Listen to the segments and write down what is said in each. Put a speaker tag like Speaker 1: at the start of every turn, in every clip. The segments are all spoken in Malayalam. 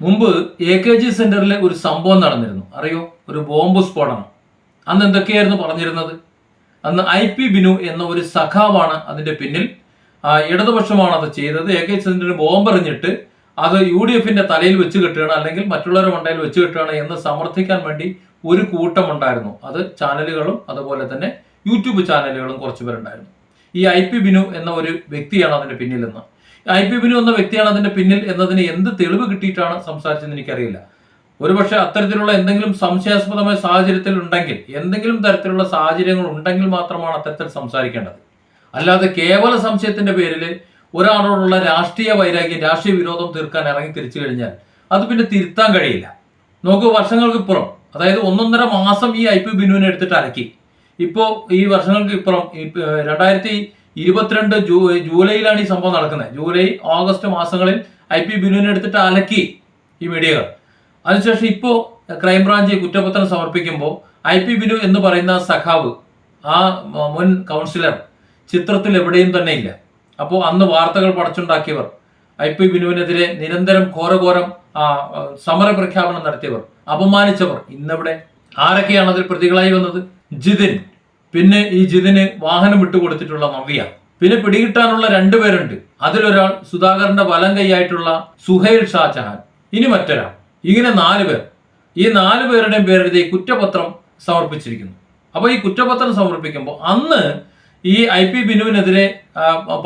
Speaker 1: മുമ്പ് എ കെ ജി സെന്ററിൽ ഒരു സംഭവം നടന്നിരുന്നു. അറിയോ? ഒരു ബോംബ് സ്ഫോടനം. അന്ന് എന്തൊക്കെയായിരുന്നു പറഞ്ഞിരുന്നത്? അന്ന് ഐ പി ബിനു എന്ന ഒരു സഖാവാണ് അതിന്റെ പിന്നിൽ. ഇടതുപക്ഷമാണ് അത് ചെയ്തത്. എ കെ സെന്ററിന് ബോംബ് എറിഞ്ഞിട്ട് അത് യു ഡി എഫിന്റെ തലയിൽ വെച്ച് കെട്ടുകയാണ് അല്ലെങ്കിൽ മറ്റുള്ളവരുടെ മണ്ടയിൽ വെച്ച് കെട്ടുകയാണ് എന്ന് സമർത്ഥിക്കാൻ വേണ്ടി ഒരു കൂട്ടം ഉണ്ടായിരുന്നു അത് ചാനലുകളും അതുപോലെ തന്നെ യൂട്യൂബ് ചാനലുകളും കുറച്ച് പേരുണ്ടായിരുന്നു ഈ ഐ പി ബിനു എന്ന ഒരു വ്യക്തിയാണ് അതിന്റെ പിന്നിലെന്ന്. ഐ പി ബിനു എന്ന വ്യക്തിയാണ് അതിന്റെ പിന്നിൽ എന്നതിന് എന്ത് തെളിവ് കിട്ടിയിട്ടാണ് സംസാരിച്ചതെന്ന് എനിക്കറിയില്ല. ഒരുപക്ഷെ അത്തരത്തിലുള്ള എന്തെങ്കിലും സംശയാസ്പദമായ സാഹചര്യത്തിൽ ഉണ്ടെങ്കിൽ എന്തെങ്കിലും തരത്തിലുള്ള സാഹചര്യങ്ങൾ ഉണ്ടെങ്കിൽ മാത്രമാണ് അത്തരത്തിൽ സംസാരിക്കേണ്ടത്. അല്ലാതെ കേവല സംശയത്തിന്റെ പേരിൽ ഒരാളോടുള്ള രാഷ്ട്രീയ വൈരാഗ്യം രാഷ്ട്രീയ വിരോധം തീർക്കാൻ ഇറങ്ങി തിരിച്ചു കഴിഞ്ഞാൽ അത് പിന്നെ തിരുത്താൻ കഴിയില്ല. നോക്കൂ വർഷങ്ങൾക്ക് ഇപ്പുറം അതായത് ഒന്നൊന്നര മാസം ഈ ഐ പി ബിനുവിനെ എടുത്തിട്ട് അലക്കി. ഇപ്പോൾ ഈ വർഷങ്ങൾക്ക് ഇപ്പുറം രണ്ടായിരത്തി ഇരുപത്തിരണ്ട് ജൂ ജൂലൈയിലാണ് ഈ സംഭവം നടക്കുന്നത്. ജൂലൈ ഓഗസ്റ്റ് മാസങ്ങളിൽ ഐ പി ബിനുവിനെ എടുത്തിട്ട് അലക്കി ഈ മീഡിയകൾ. അതിനുശേഷം ഇപ്പോൾ ക്രൈംബ്രാഞ്ച് കുറ്റപത്രം സമർപ്പിക്കുമ്പോൾ ഐ പി ബിനു എന്ന് പറയുന്ന സഖാവ് ആ മുൻ കൗൺസിലർ ചിത്രത്തിൽ എവിടെയും തന്നെ ഇല്ല. അപ്പോൾ അന്ന് വാർത്തകൾ പടച്ചുണ്ടാക്കിയവർ ഐ പി ബിനുവിനെതിരെ നിരന്തരം ഘോരഘോരം സമര പ്രഖ്യാപനം നടത്തിയവർ അപമാനിച്ചവർ ഇന്നിവിടെ. ആരൊക്കെയാണ് അതിൽ പ്രതികളായി വന്നത്? ജിതിൻ. പിന്നെ ഈ ജിതിന് വാഹനം വിട്ടുകൊടുത്തിട്ടുള്ള നവ്യ. പിന്നെ പിടികിട്ടാനുള്ള രണ്ടുപേരുണ്ട് അതിലൊരാൾ സുധാകരന്റെ വലം കൈയായിട്ടുള്ള സുഹൈൽ ഷാ ഷാജഹാൻ ഇനി മറ്റൊരാൾ. ഇങ്ങനെ നാല് പേർ. ഈ നാല് പേരുടെയും പേരെഴുതി കുറ്റപത്രം സമർപ്പിച്ചിരിക്കുന്നു. അപ്പോൾ ഈ കുറ്റപത്രം സമർപ്പിക്കുമ്പോൾ അന്ന് ഈ ഐ പി ബിനുവിനെതിരെ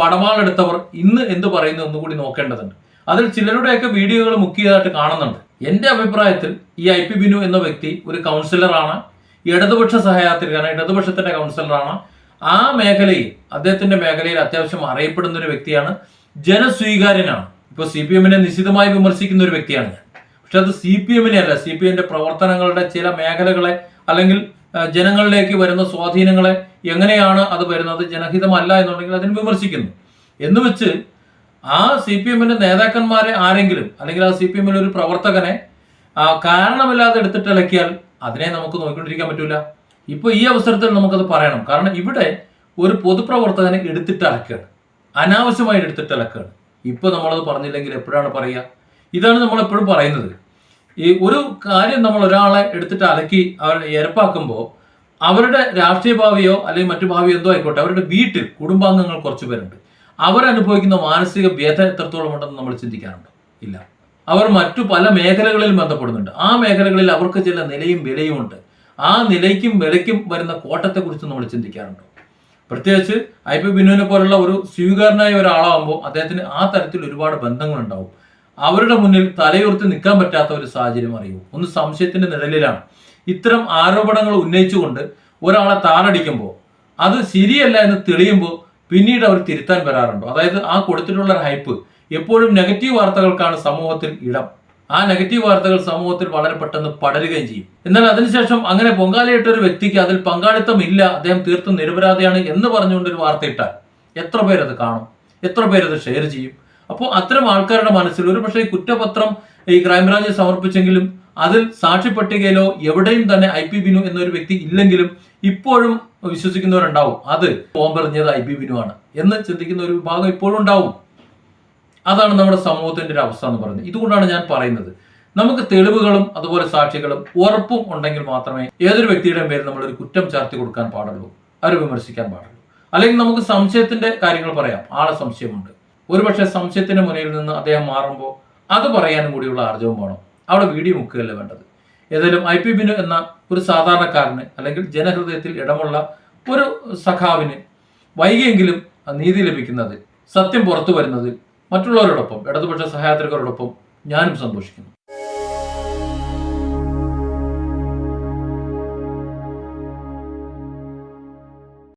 Speaker 1: പടമാളെടുത്തവർ ഇന്ന് എന്ത് പറയുന്നു എന്നുകൂടി നോക്കേണ്ടതുണ്ട്. അതിൽ ചിലരുടെയൊക്കെ വീഡിയോകൾ മുക്കിയതായിട്ട് കാണുന്നുണ്ട്. എന്റെ അഭിപ്രായത്തിൽ ഈ ഐ പി ബിനു എന്ന വ്യക്തി ഒരു കൗൺസിലറാണ് ഇടതുപക്ഷ സഹയാത്രികനാണ് ഇടതുപക്ഷത്തിന്റെ കൗൺസിലറാണ്. ആ മേഖലയിൽ അദ്ദേഹത്തിന്റെ മേഖലയിൽ അത്യാവശ്യം അറിയപ്പെടുന്ന ഒരു വ്യക്തിയാണ്. ജനസ്വീകാര്യനാണ്. ഇപ്പോൾ സി പി എമ്മിനെ നിശിതമായി വിമർശിക്കുന്ന ഒരു വ്യക്തിയാണ് ഞാൻ. പക്ഷെ അത് സി പി എമ്മിനെ അല്ല സി പി എമ്മിന്റെ പ്രവർത്തനങ്ങളുടെ ചില മേഖലകളെ അല്ലെങ്കിൽ ജനങ്ങളിലേക്ക് വരുന്ന സ്വാധീനങ്ങളെ എങ്ങനെയാണ് അത് വരുന്നത് ജനഹിതമല്ല എന്നുണ്ടെങ്കിൽ അതിനെ വിമർശിക്കുന്നു. എന്ന് വെച്ച് ആ സി പി എമ്മിന്റെ നേതാക്കന്മാരെ ആരെങ്കിലും അല്ലെങ്കിൽ ആ സി പി എമ്മിലെ ഒരു പ്രവർത്തകനെ കാരണമില്ലാതെ എടുത്തിട്ട് ഇളക്കിയാൽ അതിനെ നമുക്ക് നോക്കിക്കൊണ്ടിരിക്കാൻ പറ്റൂല. ഇപ്പൊ ഈ അവസരത്തിൽ നമുക്കത് പറയണം. കാരണം ഇവിടെ ഒരു പൊതുപ്രവർത്തകനെ എടുത്തിട്ട് അലക്കുകയാണ് അനാവശ്യമായി എടുത്തിട്ട് അലക്കുകയാണ് ഇപ്പൊ നമ്മളത് പറഞ്ഞില്ലെങ്കിൽ എപ്പോഴാണ് പറയുക? ഇതാണ് നമ്മൾ എപ്പോഴും പറയുന്നത്. ഈ ഒരു കാര്യം നമ്മൾ ഒരാളെ എടുത്തിട്ട് അലക്കി അവർ എരപ്പാക്കുമ്പോൾ അവരുടെ രാഷ്ട്രീയ ഭാവിയോ അല്ലെങ്കിൽ മറ്റു ഭാവിയോ എന്തോ ആയിക്കോട്ടെ അവരുടെ വീട്ടിൽ കുടുംബാംഗങ്ങൾ കുറച്ച് പേരുണ്ട്. അവരനുഭവിക്കുന്ന മാനസിക വ്യഥ എത്രത്തോളം ഉണ്ടെന്ന് നമ്മൾ ചിന്തിക്കാറുണ്ടോ? ഇല്ല. അവർ മറ്റു പല മേഖലകളിലും ബന്ധപ്പെടുന്നുണ്ട്. ആ മേഖലകളിൽ അവർക്ക് ചില നിലയും വിലയും ഉണ്ട്. ആ നിലയ്ക്കും വിലയ്ക്കും വരുന്ന കോട്ടത്തെക്കുറിച്ച് നമ്മൾ ചിന്തിക്കാറുണ്ട്. പ്രത്യേകിച്ച് ഐ പി ബിനുവിനെ പോലുള്ള ഒരു സ്വീകാരനായ ഒരാളാകുമ്പോൾ അദ്ദേഹത്തിന് ആ തരത്തിൽ ഒരുപാട് ബന്ധങ്ങളുണ്ടാവും. അവരുടെ മുന്നിൽ തലയുയർത്തി നിൽക്കാൻ പറ്റാത്ത ഒരു സാഹചര്യം അറിയൂ. ഒന്ന് സംശയത്തിന്റെ നിഴലിലാണ്. ഇത്തരം ആരോപണങ്ങൾ ഉന്നയിച്ചുകൊണ്ട് ഒരാളെ താറടിക്കുമ്പോൾ അത് ശരിയല്ല എന്ന് തെളിയുമ്പോൾ പിന്നീട് അവർ തിരുത്താൻ വരാറുണ്ടോ. അതായത് ആ കൊടുത്തിട്ടുള്ള ഹൈപ്പ് എപ്പോഴും നെഗറ്റീവ് വാർത്തകൾക്കാണ് സമൂഹത്തിൽ ഇടം. ആ നെഗറ്റീവ് വാർത്തകൾ സമൂഹത്തിൽ വളരെ പെട്ടെന്ന് പടരുകയും ചെയ്യും. എന്നാൽ അതിനുശേഷം അങ്ങനെ പൊങ്കാലയിട്ട ഒരു വ്യക്തിക്ക് അതിൽ പങ്കാളിത്തം ഇല്ല. അദ്ദേഹം തീർത്തും നിരപരാധിയാണ് എന്ന് പറഞ്ഞുകൊണ്ട് ഒരു വാർത്ത ഇട്ടാൽ എത്ര പേരത് കാണും? എത്ര പേരത് ഷെയർ ചെയ്യും? അപ്പോൾ അത്തരം ആൾക്കാരുടെ മനസ്സിൽ ഒരു പക്ഷേ കുറ്റപത്രം ഈ ക്രൈംബ്രാഞ്ച് സമർപ്പിച്ചെങ്കിലും അതിൽ സാക്ഷി പട്ടികയിലോ എവിടെയും തന്നെ ഐ പി ബിനു എന്നൊരു വ്യക്തി ഇല്ലെങ്കിലും ഇപ്പോഴും വിശ്വസിക്കുന്നവരുണ്ടാവും. അത് ഓമ്പെറിഞ്ഞത് ഐ പി ബിനു ആണ് എന്ന് ചിന്തിക്കുന്ന ഒരു വിഭാഗം ഇപ്പോഴും ഉണ്ടാവും. അതാണ് നമ്മുടെ സമൂഹത്തിന്റെ ഒരു അവസ്ഥ എന്ന് പറയുന്നത്. ഇതുകൊണ്ടാണ് ഞാൻ പറയുന്നത്. നമുക്ക് തെളിവുകളും അതുപോലെ സാക്ഷികളും ഉറപ്പും ഉണ്ടെങ്കിൽ മാത്രമേ ഏതൊരു വ്യക്തിയുടെയും പേരിൽ നമ്മൾ ഒരു കുറ്റം ചാർത്തി കൊടുക്കാൻ പാടുള്ളൂ. അവരെ വിമർശിക്കാൻ പാടുള്ളൂ. അല്ലെങ്കിൽ നമുക്ക് സംശയത്തിന്റെ കാര്യങ്ങൾ പറയാം. ആളെ സംശയമുണ്ട്. ഒരുപക്ഷെ സംശയത്തിന്റെ മുന്നിൽ നിന്ന് അദ്ദേഹം മാറുമ്പോൾ അത് പറയാനും കൂടിയുള്ള ആർജവം വേണം. അവിടെ വീഡിയോ മുക്കുകയല്ല വേണ്ടത്? ഏതായാലും ഐ പി ബിനു എന്ന ഒരു സാധാരണക്കാരന് അല്ലെങ്കിൽ ജനഹൃദയത്തിൽ ഇടമുള്ള ഒരു സഖാവിന് വൈകിയെങ്കിലും നീതി ലഭിക്കുന്നത് സത്യം പുറത്തു വരുന്നത് മറ്റുള്ളവരോടൊപ്പം ഇടതുപക്ഷ സഹായാത്രികരോടൊപ്പം ഞാനും സന്തോഷിക്കുന്നു.